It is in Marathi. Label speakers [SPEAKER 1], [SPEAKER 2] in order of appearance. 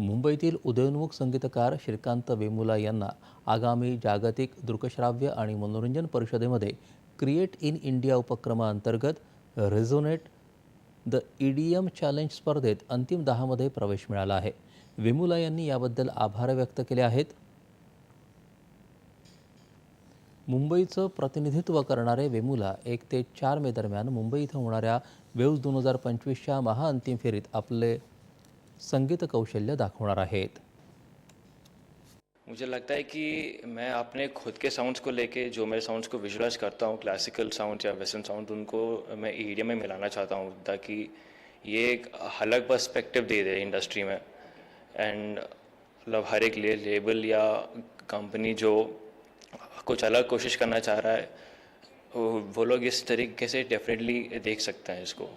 [SPEAKER 1] मुंबईतील उदयोन्मुख संगीतकार श्रीकांत वेमुला यांना आगामी जागतिक दृकश्राव्य आणि मनोरंजन परिषदेमध्ये क्रिएट इन इंडिया उपक्रमाअंतर्गत रेझोनेट द ईडीएम चॅलेंज स्पर्धेत अंतिम दहामध्ये प्रवेश मिळाला आहे. वेमुला यांनी याबद्दल आभार व्यक्त केले आहेत. मुंबईचं प्रतिनिधित्व करणारे वेमुला एक ते चार मे दरम्यान मुंबई इथं होणाऱ्या वेव्ज दोन हजार पंचवीसच्या महाअंतिम फेरीत आपले संगीत कौशल्य दाखवणार आहेत.
[SPEAKER 2] मुझे लगता है कि मैं अपने खुद के साउंड्स को लेके जो मेरे साउंड्स को विजुलाइज करता हूँ क्लासिकल साउंड या वेस्टर्न साउंड उनको मैं ईडीएम में मिलाना चाहता हूँ ताकि ये एक अलग पर्सपेक्टिव दे दे इंडस्ट्री में. एंड मतलब हर एक ले, लेबल या कंपनी जो कुछ अलग कोशिश करना चाह रहा है वो वो लोग इस तरीके से डेफिनेटली देख सकते हैं इसको.